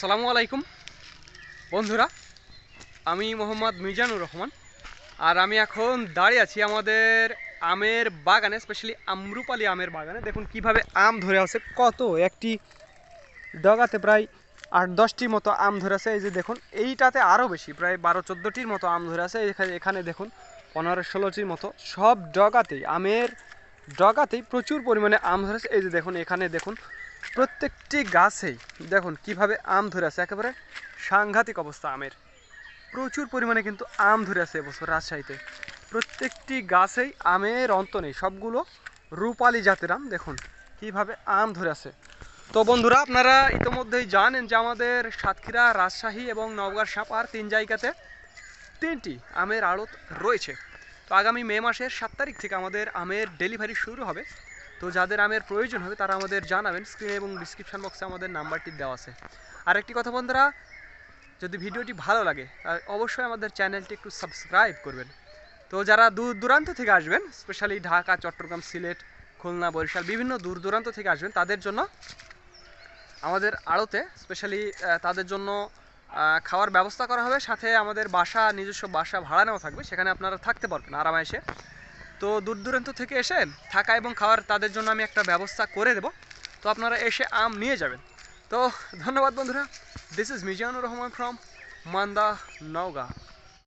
সালামু আলাইকুম। বন্ধুরা, আমি মোহাম্মদ মিজানুর রহমান। আর আমি এখন দাঁড়িয়ে আছি আমাদের আমের বাগানে স্পেশালি আমরুপালি আমের বাগানে। দেখুন কীভাবে আম ধরে আছে, কত একটি ডগাতে প্রায় আট দশটির মতো আম ধরে আছে। এই যে দেখুন, এইটাতে আরও বেশি, প্রায় বারো চোদ্দোটির মতো আম ধরে আছে। এখানে এখানে দেখুন, পনেরো ষোলোটির মতো সব ডগাতেই আমের ডগাতেই প্রচুর পরিমাণে আম ধরেছে এই যে দেখুন, এখানে দেখুন, প্রত্যেকটি গাছেই দেখুন কীভাবে আম ধরে আছে। একেবারে সাংঘাতিক অবস্থা আমের। প্রচুর পরিমাণে কিন্তু আম ধরে আছে এবছর রাজশাহীতে। প্রত্যেকটি গাছেই আমের অন্ত নেই। সবগুলো রূপালি জাতের আম। দেখুন কীভাবে আম ধরে আছে। তো বন্ধুরা, আপনারা ইতোমধ্যেই জানেন যে আমাদের সাতক্ষীরা, রাজশাহী এবং নওগাঁ সাপার তিন জায়গাতে তিনটি আমের আড়ত রয়েছে। তো আগামী মে মাসের সাত তারিখ থেকে আমাদের আমের ডেলিভারি শুরু হবে। তো যাদের আমের প্রয়োজন হবে, তারা আমাদের জানাবেন। স্ক্রিনে এবং ডিসক্রিপশন বক্সে আমাদের নাম্বারটি দেওয়া আছে। আরেকটি কথা বন্ধুরা, যদি ভিডিওটি ভালো লাগে অবশ্যই আমাদের চ্যানেলটি একটু সাবস্ক্রাইব করবেন। তো যারা দূর দূরান্ত থেকে আসবেন স্পেশালি ঢাকা, চট্টগ্রাম, সিলেট, খুলনা, বরিশাল, বিভিন্ন দূর দূরান্ত থেকে আসবেন, তাদের জন্য আমাদের আড়তে স্পেশালি তাদের জন্য খাওয়ার ব্যবস্থা করা হবে, সাথে আমাদের বাসা, নিজস্ব বাসা ভাড়া নেওয়া থাকবে, সেখানে আপনারা থাকতে পারবেন আরামে এসে। তো দূর দূরান্ত থেকে এসে থাকা এবং খাওয়ার তাদের জন্য আমি একটা ব্যবস্থা করে দেব। তো আপনারা এসে আম নিয়ে যাবেন। তো ধন্যবাদ বন্ধুরা। This is Mizanur Rahman from Manda, Naogaon.